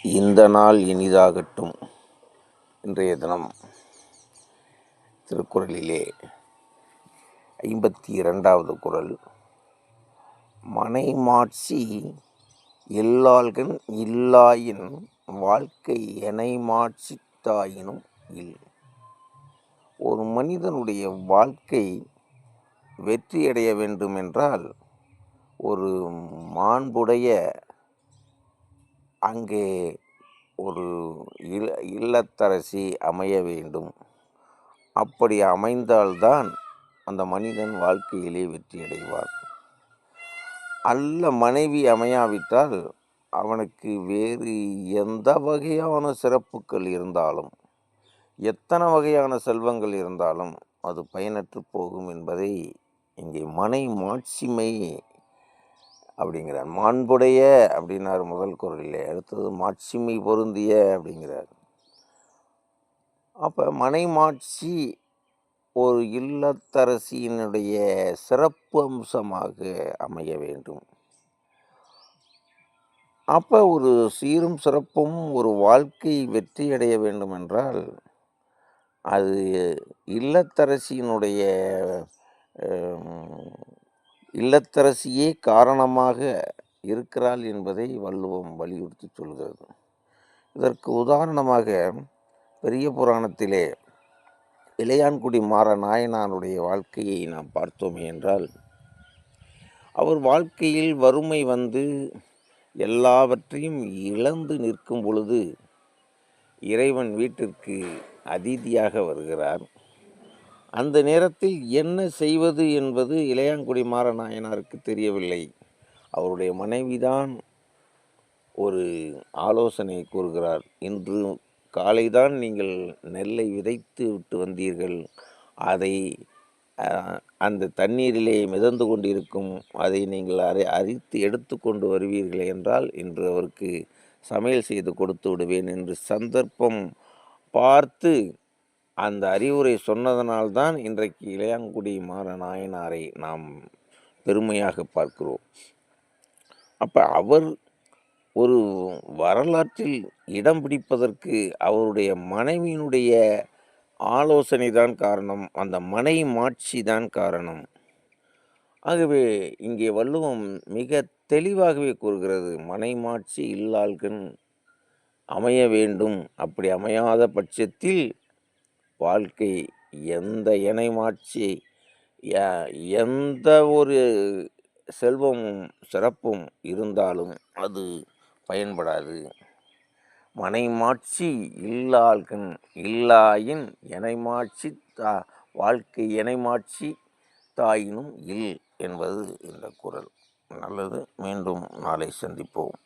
இந்த நாள் இனிதாகட்டும். இன்றைய தினம் திருக்குறளிலே ஐம்பத்தி இரண்டாவது குரல் மனைமாட்சி எல்லாள்கண் இல்லாயின் வாழ்க்கை எனைமாட்சித்தாயினும் இல். ஒரு மனிதனுடைய வாழ்க்கை வெற்றியடைய வேண்டுமென்றால் ஒரு மாண்புடைய அங்கே ஒரு இள இல்லத்தரசி அமைய வேண்டும். அப்படி அமைந்தால்தான் அந்த மனிதன் வாழ்க்கையிலே வெற்றி அடைவார் அல்ல மனைவி அமையாவிட்டால் அவனுக்கு வேறு எந்த வகையான சிறப்புகள் இருந்தாலும் எத்தனை வகையான செல்வங்கள் இருந்தாலும் அது பயனற்று போகும் என்பதை இங்கே மனை மாட்சிமை அப்படிங்கிறார். மாண்புடைய அப்படின்னார் முதல் குரலில் அடுத்தது மாட்சிமை பொருந்திய அப்படிங்கிறார். அப்போ மனைமாட்சி ஒரு இல்லத்தரசியினுடைய சிறப்பு அம்சமாக அமைய வேண்டும். அப்போ ஒரு சீரும் சிறப்பும் ஒரு வாழ்க்கை வெற்றி அடைய வேண்டும் என்றால் அது இல்லத்தரசியினுடைய இல்லத்தரசியே காரணமாக இருக்கிறாள் என்பதை வள்ளுவம் வலியுறுத்தி சொல்கிறது. இதற்கு உதாரணமாக பெரிய புராணத்திலே இளையான்குடி மாற நாயனானுடைய வாழ்க்கையை நாம் பார்த்தோமே என்றால் அவர் வாழ்க்கையில் வறுமை வந்து எல்லாவற்றையும் இழந்து நிற்கும் பொழுது இறைவன் வீட்டிற்கு அதிதியாக வருகிறார். அந்த நேரத்தில் என்ன செய்வது என்பது இளையாங்குடி மாறநாயனாருக்கு தெரியவில்லை. அவருடைய மனைவிதான் ஒரு ஆலோசனை கூறுகிறார். இன்று காலைதான் நீங்கள் நெல்லை விதைத்து விட்டு வந்தீர்கள். அதை அந்த தண்ணீரிலே மிதந்து கொண்டிருக்கும் அதை நீங்கள் அரை அரித்து எடுத்து கொண்டு வருவீர்கள் என்றால் இன்று அவருக்கு சமையல் செய்து கொடுத்து விடுவேன் என்று சந்தர்ப்பம் பார்த்து அந்த அறிவுரை சொன்னதனால்தான் இன்றைக்கு இளையாங்குடி மாற நாயனாரை நாம் பெருமையாக பார்க்கிறோம். அப்போ அவர் ஒரு வரலாற்றில் இடம் பிடிப்பதற்கு அவருடைய மனைவியினுடைய ஆலோசனை தான் காரணம் அந்த மனை மாட்சி தான் காரணம். ஆகவே இங்கே வள்ளுவம் மிக தெளிவாகவே கூறுகிறது மனைமாட்சி இல்லாள்கண் அமைய வேண்டும். அப்படி அமையாத பட்சத்தில் வாழ்க்கை எந்த இணைமாட்சி எந்த ஒரு செல்வமும் சிறப்பும் இருந்தாலும் அது பயன்படாது. மனைமாட்சி இல்லாள்கண் இல்லாயின் இணைமாட்சி தா வாழ்க்கை இணைமாட்சி தாயினும் இல் என்பது இந்த குரல். நல்லது. மீண்டும் நாளை சந்திப்போம்.